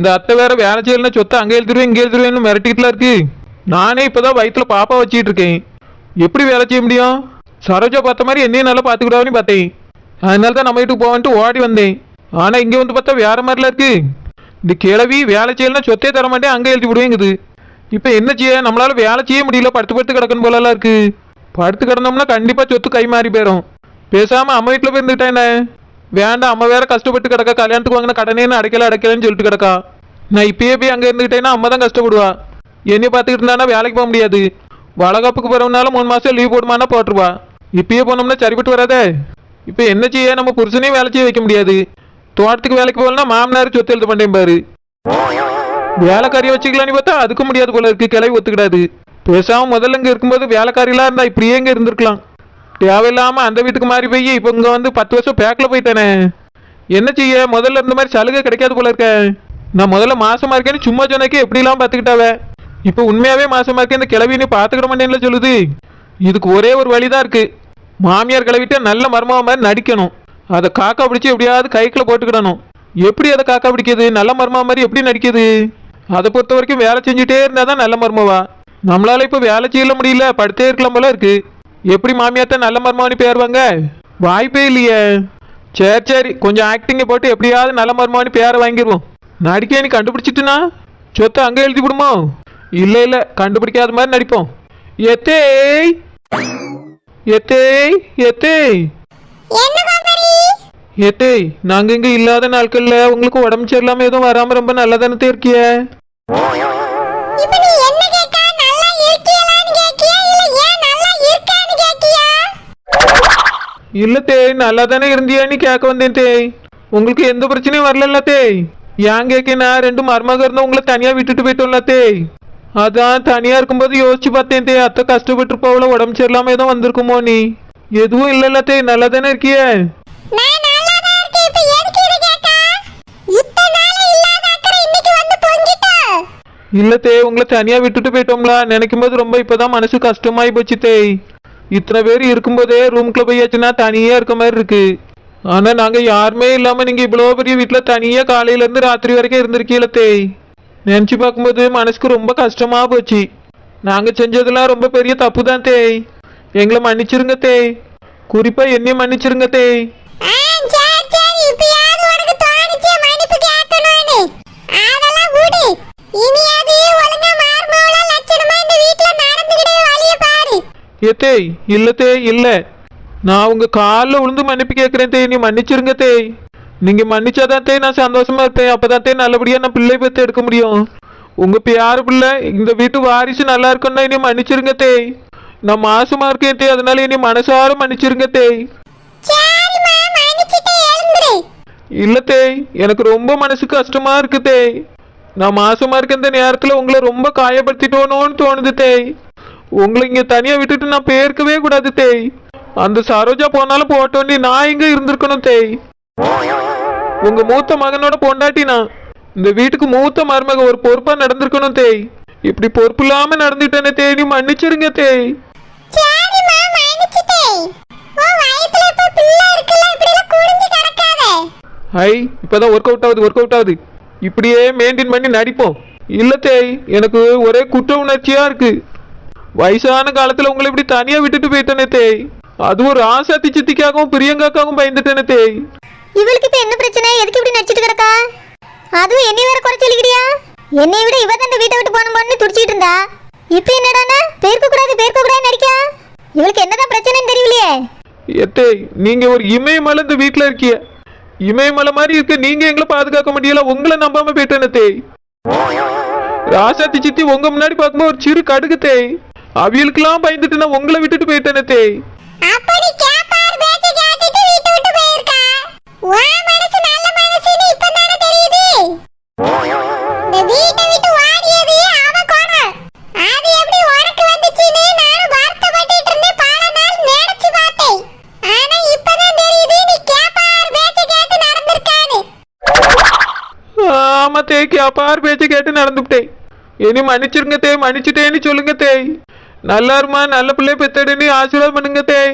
இந்த அத்தை வேற வேலை செய்யலன்னா சொத்தை அங்கே எழுதிருவேன் இங்கே எழுதிருவேன்னு மிரட்டிக்கிட்டுலாம் இருக்கு. நானே இப்போதான் வயிற்றுல பாப்பா வச்சுக்கிட்டு இருக்கேன். எப்படி வேலை செய்ய முடியும்? சரோஜா பார்த்த மாதிரி என்னையும் நல்லா பார்த்துக்கிடாதுன்னு பார்த்தேன். அதனால தான் நம்ம வீட்டுக்கு போவான்ட்டு ஓடி வந்தேன். ஆனால் இங்கே வந்து பார்த்தா வேற மாதிரிலாம் இருக்கு. இந்த கிழவி வேலை செய்யலன்னா சொத்தே தர மாட்டேன் அங்கே எழுதி விடுவேங்குது. இப்போ என்ன செய்ய? நம்மளால வேலை செய்ய முடியல படுத்து படுத்து கிடக்கணும் போலலாம் இருக்கு. படுத்து கிடந்தோம்னா கண்டிப்பாக சொத்து கை மாறி போயிடும் பேசாமல் அம்மா வீட்டில் போய் என்ன? வேண்டாம் அம்மா வேற கஷ்டப்பட்டு கிடக்கா கல்யாணத்துக்கு வாங்கின கடனே அடைக்கல அடைக்கலன்னு சொல்லிட்டு கிடக்கா. நான் இப்பயே போய் அங்கே இருந்துக்கிட்டேன்னா அம்மா தான் கஷ்டப்படுவா. என்னை பார்த்துக்கிட்டு இருந்தானா வேலைக்கு போக முடியாது. வளகாப்புக்கு போகிறவனால மூணு மாதம் லீவ் போடுமானா போட்டுருவா. இப்பயே போனோம்னா சரிப்பட்டு வராதே. இப்போ என்ன செய்ய நம்ம புருஷனையும் வேலை செய்ய வைக்க முடியாது. தோட்டத்துக்கு வேலைக்கு போகலன்னா மாமனார் சொத்து எழுத பண்ணேன் பாரு. வேலைக்காரியை வச்சுக்கலான்னு பார்த்தா அதுக்கும் முடியாது போல இருக்கு கிளவி ஒத்துக்கிடாது. பேசாம முதல்ல இங்க இருக்கும்போது வேலைக்காரியெல்லாம் இருந்தா இப்படியே இங்க இருந்திருக்கலாம். தேவையில்லாம அந்த வீட்டுக்கு மாறி போய் இப்போ இங்கே வந்து பத்து வருஷம் பேக்கில் போயிட்டானே. என்ன செய்ய? முதல்ல இருந்த மாதிரி சலுகை கிடைக்காது போல இருக்க. நான் முதல்ல மாசமா இருக்கேன்னு சும்மா சொன்னக்கே எப்படிலாம் பார்த்துக்கிட்டாவே? இப்போ உண்மையாவே மாசமா இருக்கேன் இந்த கிளவின்னு நீ பார்த்துக்கிட மாட்டேன்ல சொல்லுது. இதுக்கு ஒரே ஒரு வழிதான் இருக்கு. மாமியார் கிளவிட்ட நல்ல மர்மமா மாதிரி நடிக்கணும். அதை காக்கா பிடிச்சி எப்படியாவது கைக்குள்ள போட்டுக்கிடணும். எப்படி அதை காக்கா பிடிக்குது நல்ல மர்மா மாதிரி எப்படி நடிக்குது அதை பொறுத்த வரைக்கும் வேலை செஞ்சுட்டே இருந்தால் தான் நல்ல மர்மவா. நம்மளால இப்போ வேலை செய்யல முடியல படுத்தே இருக்கலாம் போல இருக்குது எப்படி மாமியார்ட்ட நல்ல மர்மான்னு பேருவாங்க வாய்ப்பே இல்லையே. சரி சரி. கொஞ்சம் ஆக்டிங்கை போட்டு எப்படியாவது நல்ல மர்மான்னு பேரை வாங்கிடுவோம் நடிக்க நீ கண்டுபிடிச்சிட்டுனா? சொத்தை அங்கே எழுதி விடுமோ? இல்லை இல்லை. கண்டுபிடிக்காத மாதிரி நடிப்போம். எத்தேய் எத்தேய் எத்தேய் என்ன கோபரி ஏத்தேய் நாங்க இங்க இல்லாத நாட்கள்ல உங்களுக்கு உடம்பு சரியில்லாம எதுவும் வராம ரொம்ப நல்லதானே இருக்கிய? இல்ல தேய் நல்லா தானே இருந்தியான்னு கேட்க வந்தேன் தேய் உங்களுக்கு எந்த பிரச்சனையும் வரல தேய் ஏன் கேட்க நான் ரெண்டு மருமக இருந்தா உங்களை தனியா விட்டுட்டு போயிட்டோம்ல தேய் அதான் தனியா இருக்கும்போது யோசிச்சு பார்த்தேன் தேய் அத்தை கஷ்டப்பட்டு போகல உடம்பு சரியில்லாம எதுவும் வந்திருக்குமோ நீ எதுவும் இல்லல்ல தேய் நல்லா தானே இருக்கியே தான் இல்ல தேய் உங்களை தனியா விட்டுட்டு போயிட்டோம்ல நினைக்கும் போது ரொம்ப இப்பதான் மனசு கஷ்டமாயி போச்சு தேய் இத்தனை பேர் இருக்கும்போதே ரூம்குள்ள போயாச்சுன்னா தனியாக இருக்க மாதிரி இருக்கு. ஆனால் நாங்கள் யாருமே இல்லாமல் நீங்கள் இவ்வளோ பெரிய வீட்டில் தனியாக காலையிலேருந்து ராத்திரி வரைக்கும் இருந்திருக்கீல தேய் நினச்சி பார்க்கும்போது மனசுக்கு ரொம்ப கஷ்டமா போச்சு. நாங்கள் செஞ்சதெல்லாம் ரொம்ப பெரிய தப்பு தான் தேய் எங்களை மன்னிச்சிருங்க தேய் குறிப்பாக என்னையும் மன்னிச்சிருங்க தேய் பாரு ஏ தேய் இல்ல தேய் இல்ல. நான் உங்க காலில் விழுந்து மன்னிப்பு கேட்குறேன் தேய் நீ மன்னிச்சிருங்க தேய் நீங்க மன்னிச்சாதான் தேய் நான் சந்தோஷமா இருப்பேன். அப்பதான் தேய் நல்லபடியா நான் பிள்ளை பத்து எடுக்க முடியும். உங்க பேரு பிள்ளை இந்த வீட்டு வாரிசு நல்லா இருக்குன்னா இனி மன்னிச்சிருங்க தேய் நான் மாசமா இருக்கேன் தேய் அதனால இனி மனசார மன்னிச்சிருங்க தேய் இல்ல தேய் எனக்கு ரொம்ப மனசு கஷ்டமா இருக்கு தேய் நான் மாசமா இருக்க இந்த நேரத்துல உங்களை ரொம்ப காயப்படுத்திட்டோனோன்னு தோணுது தேய் உங்களை இங்க தனியா விட்டுட்டு நான் போயிருக்கவே கூடாது தேய். அந்த சரோஜா போனாலும் போட்டோன்னே நான் இங்க இருந்திருக்கணும் தேய். உங்க மூத்த மகனோட பொண்டாட்டி நான். இந்த வீட்டுக்கு மூத்த மருமக ஒரு பொறுப்பா நடந்திருக்கணும் தேய். இப்படி பொறுப்பு இல்லாம நடந்துட்டேனே தேய். நீ மன்னிச்சிருங்க தேய். ஐ இப்பதான் ஒர்க் அவுட் ஆகுது ஒர்க் அவுட் ஆகுது. இப்படியே மெயின்டைன் பண்ணி நடிப்போம். இல்ல தேய் எனக்கு ஒரே குற்ற உணர்ச்சியா இருக்கு. வயசான காலத்துல உங்களை இப்படி தனியா விட்டுட்டு போயிட்டேனே தேய். அதுவும் ராசாத்தி சித்திக்காகவும் பிரியங்காக்காகவும் பயந்துட்டேனே தேய். இவளுக்கு இப்ப என்ன பிரச்சனை? எதுக்கு இப்படி நடிச்சிட்டு கிடக்கா? அதுவும் என்னை வேற குறை சொல்லிக்கிறியா என்னை விட இவ தான் வீட்டை விட்டு போன போன்னு துடிச்சிட்டு இருந்தா? இப்ப என்னடானா பேர்க்க கூடாது பேர்க்க கூடாது நடிக்கா இவளுக்கு என்னதான் பிரச்சனைன்னு தெரியலையே. எத்தேய் நீங்க ஒரு இமயமலை இந்த வீட்டுல இருக்கிய. இமயமலை மாதிரி இருக்க நீங்க எங்களை பாதுகாக்க முடியல உங்களை நம்பாம போயிட்டேனே தேய். ராசாத்தி சித்தி உங்க முன்னாடி பார்க்கும்போது ஒரு சிறு கடுகு தேய். அவியலுக்கெல்லாம் பயந்துட்டு நான் உங்களை விட்டுட்டு போயிட்டேனே தேய் ஆமா தேய்க்கு அப்பார் பேச்ச கேட்டு நடந்துவிட்டேன். இனி மன்னிச்சிருங்க தேய் மன்னிச்சிட்டேன்னு சொல்லுங்க தேய் நல்லா இருமா நல்ல பிள்ளை பெத்தடின்னு ஆசீர்வாதம் பண்ணுங்க தேய்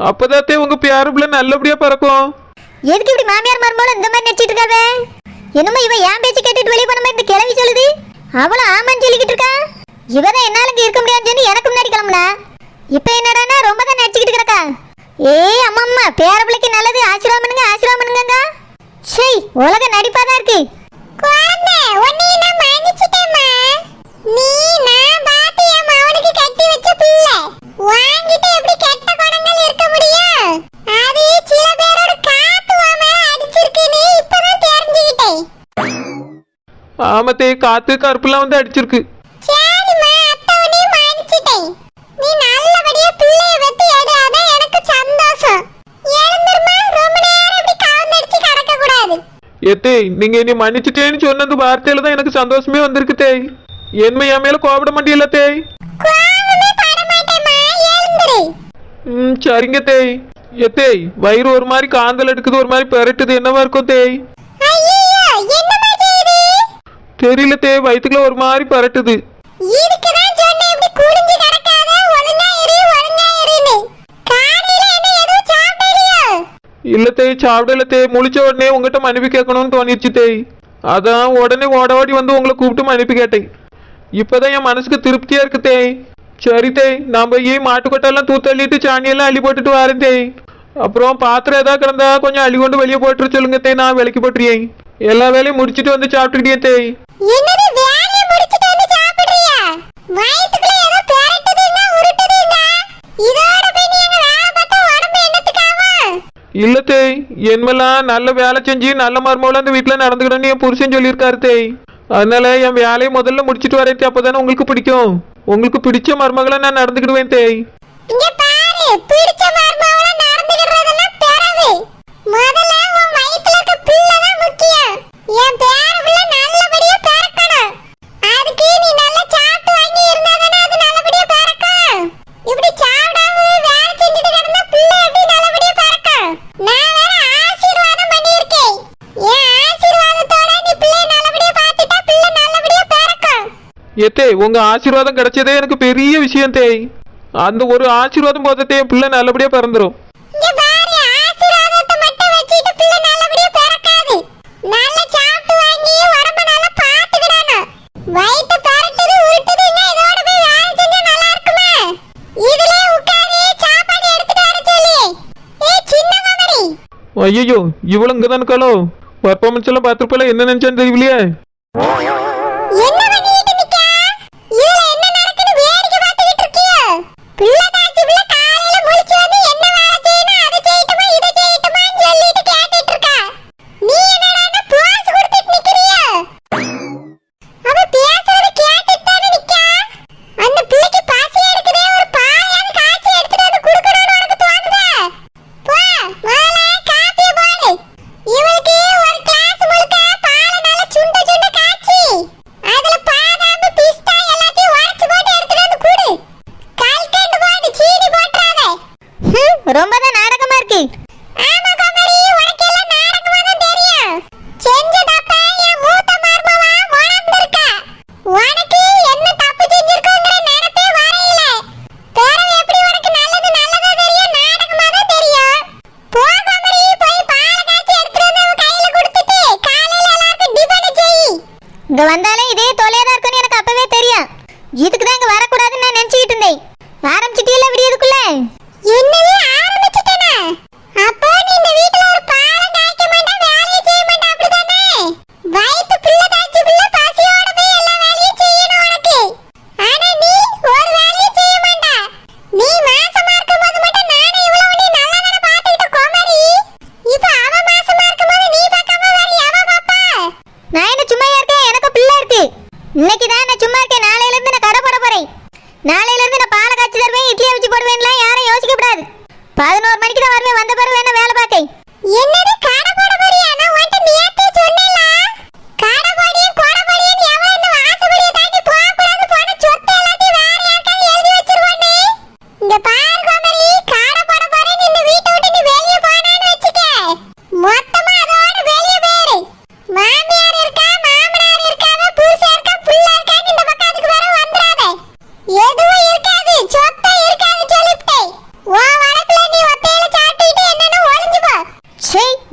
அப்பதான் தேய் உங்க பேர பிள்ளை நல்லபடியா பிறக்கும். எதுக்கு இப்படி மாமியார் மருமகளும் இந்த மாதிரி நடிச்சிட்டு இருக்காவே என்னமோ இவ ஏன் பேச்சு கேட்டுட்டு வெளியே போன மாதிரி கிளவி சொல்லுது. அவளும் ஆமான்னு சொல்லிக்கிட்டு இருக்கா? இவதான் என்னால இங்க இருக்க முடியாதுன்னு சொல்லி எனக்கு முன்னாடி கிளம்புனா? இப்ப என்னடான்னா ரொம்ப தான் நடிச்சுக்கிட்டு கிடக்கா. ஏய் அம்மா அம்மா பேர பிள்ளைக்கு நல்லது. ஆசீர்வாதம் பண்ணுங்க ஆசீர்வாதம் பண்ணுங்க சை உலக நடிப்பா தான் இருக்கு குழந்தை உன்னை நான் மன்னிச்சிட்டேம்மா நீ நான் பாத்து என் மவனுக்கு கட்டி வச்ச பிள்ளை வாங்கிட்டு எப்படி கெட்ட குணங்கள் இருக்க முடியும் அது சில பேரோட காத்து உன் மேல அடிச்சிருக்குன்னு இப்பதான் தெரிஞ்சுக்கிட்டேன் ஆமத்தே காத்து கருப்புலாம் வந்து அடிச்சிருக்கு. ஏத்தே நீங்க என்னை மன்னிச்சிட்டேன்னு சொன்னது வார்த்தையில தான் எனக்கு சந்தோஷமே வந்திருக்கு தேய் என்மை என் மேல கோபப்பட மாட்டியல தேய் ம் சரிங்க தேய் ஏத்தேய் வயிறு ஒரு மாதிரி காந்தல் எடுக்குது ஒரு மாதிரி பெரட்டுது என்னவா இருக்கும் தேய் தெரியல தேய் வயிற்றுக்குள்ள ஒரு மாதிரி பெரட்டுது. இல்ல தேய் சாப்பிடல தேய் முழிச்ச உடனே உங்ககிட்ட மன்னிப்பு கேட்கணும்னு தோணிடுச்சு தேய் அதான் உடனே ஓட ஓடி வந்து உங்களை கூப்பிட்டு மன்னிப்பு கேட்டேன். இப்பதான் என் மனசுக்கு திருப்தியா இருக்கு தேய் சரி தேய் நான் போய் மாட்டுக்கொட்டெல்லாம் தூத்தள்ளிட்டு சாணியெல்லாம் அள்ளி போட்டுட்டு வரேன் தேய் அப்புறம் பாத்திரம் ஏதாவது கிடந்தா கொஞ்சம் அள்ளி கொண்டு வெளியே போட்டுரு சொல்லுங்க தேய் நான் விலைக்கு போட்டுறியேன் எல்லா வேலையும் முடிச்சிட்டு வந்து சாப்பிட்டுக்கிட்டே தேய் என்னது வேலைய முடிச்சிட்டு வந்து சாப்பிடுறியா? வயித்துக்குள்ள ஏதோ பெரட்டுதுங்க உருட்டுதுங்க இதோட போய் நீ எங்க வேலை பார்த்தா உடம்பு என்னத்துக்காமா இல்ல தேய் என்மெல்லாம் நல்ல வேலை செஞ்சு நல்ல மருமகளை அந்த வீட்டில் நடந்துக்கணும்னு என் புருஷன் சொல்லியிருக்காரு தேய். அதனால என் வேலையை முதல்ல முடிச்சிட்டு வரேன் அப்பதானே உங்களுக்கு பிடிக்கும். உங்களுக்கு பிடிச்ச மருமகளை நான் நடந்துக்கிடுவேன் தேய். இங்க பாரு பிடிச்ச மர்மவள நடந்துக்கிறதெல்லாம் பிறவு முதல்ல உன் வயித்துல இருக்க பிள்ளை தான் முக்கியம் என் பேர பிள்ளை நல்லபடியா பிறக்கணும் அதுக்கு நீ நல்லா சாப்பிட்டு வாங்கி இருந்தாதானே அது நல்லபடியா பிறக்கும் இப்படி சாப்பிடாம வேலை செஞ்சுட்டு கிடந்தா பிள்ளை எப்படி நல்லபடியா பிறக்கும் நான் வேற ஆசீர்வாதம் பண்ணியிருக்கேன் என் ஆசீர்வாதத்தோட நீ பிள்ளை நல்லபடியா பார்த்துட்டா பிள்ளை நல்லபடியா பிறக்கும் ஏத்தே உங்க ஆசீர்வாதம் கிடைச்சதே எனக்கு பெரிய விஷயம் தேய் அந்த ஒரு ஆசீர்வாதம் போதத்தே என் பிள்ளை நல்லபடியா பிறந்துரும். ஐயோ இவ்வளவு இங்கே தான் இருக்காளோ பர்ஃபார்மன்ஸ் எல்லாம் பார்த்துருப்பால என்ன நினைச்சான்னு தெரியலையே என்ன பண்ணிட்டு நிக்க இதுல என்ன நடக்குது வேடிக்கை பார்த்துக்கிட்டு இருக்கியோ பிள்ளை தாச்சி பிள்ளை காலையில முழிச்சு வந்து என்ன வேலை செய்யணும் அதை செய்யட்டுமா இதை செய்யட்டுமான்னு சொல்லிட்டு கேட்டுட்டு இருக்கா நீ என்னடா போஸ் கொடுத்துட்டு நிக்கிறியோ அவ பேசுறத கேட்டுட்டு தானே நிக்கா அந்த பிள்ளைக்கு பசி எடுக்குதே ஒரு பாயாவது காய்ச்சி எடுத்துட்டு வந்து குடுக்கணும்னு உனக்கு தோணுதா போ முதல்ல காப்பிய போடு இவளுக்கு ஒரு கிளாஸ் முழுக்க பாலை நல்லா சுண்ட சுண்ட காய்ச்சி அதுல பாதாம் பிஸ்தா எல்லாத்தையும் உடைச்சு போட்டு எடுத்துட்டு வந்து குடு கல்கண்டு போட்டு சீனி போட்டுறாத ரொம்ப தான் நாடகமா இருக்கு ஆமா கோமரி உனக்கு எல்லாம் நாடகமா தான் தெரியும் செஞ்சதப்ப என் மூத்த மருமவா உணர்ந்திருக்கா உனக்கு என்ன தப்பு செஞ்சிருக்கோங்கிற நினைப்பே வரையில பிறகு எப்படி உனக்கு நல்லது நல்லதா தெரியும் நாடகமா தான் தெரியும் போ கோமரி போய் பாலை காய்ச்சி எடுத்துட்டு வந்து அவ கையில கொடுத்துட்டு காலையில எல்லாருக்கும் டிபன் செய் இங்க வந்தாலே இதே தொலையா தான் இருக்குன்னு எனக்கு அப்பவே தெரியும். இதுக்கு தான் இங்க வரக்கூடாதுன்னு நான் நினைச்சுக்கிட்டு இருந்தேன். ஆரம்பிச்சிட்டீல விடியதுக்குள்ள என்னவே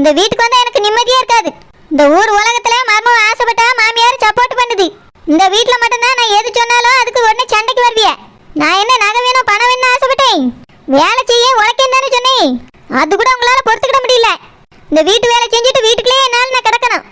இந்த வீட்டுக்கு வந்து எனக்கு நிம்மதியா இருக்காது. இந்த ஊர் உலகத்துல மர்மம் ஆசைப்பட்டா மாமியார் சப்போர்ட் பண்ணுது. இந்த வீட்டுல மட்டும்தான் நான் எது சொன்னாலும் அதுக்கு உடனே சண்டைக்கு வருவிய. நான் என்ன நகை வேணும் பணம் வேணும் ஆசைப்பட்டேன்? வேலை செய்ய உழைக்கேன் தானே சொன்னேன். அது கூட உங்களால பொறுத்துக்கிட முடியல. இந்த வீட்டு வேலை செஞ்சுட்டு வீட்டுக்குள்ளேயே என்னால் நான் கிடக்கணும்.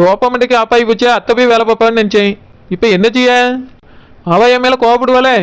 దోపమ్మటికి ఆ పైకి వచ్చి అత్త పోయి వేల పప్పని నేను చెయ్యి ఇప్పుడు ఎన్న చెయ్య అవయ్య మేల కోపడు వలే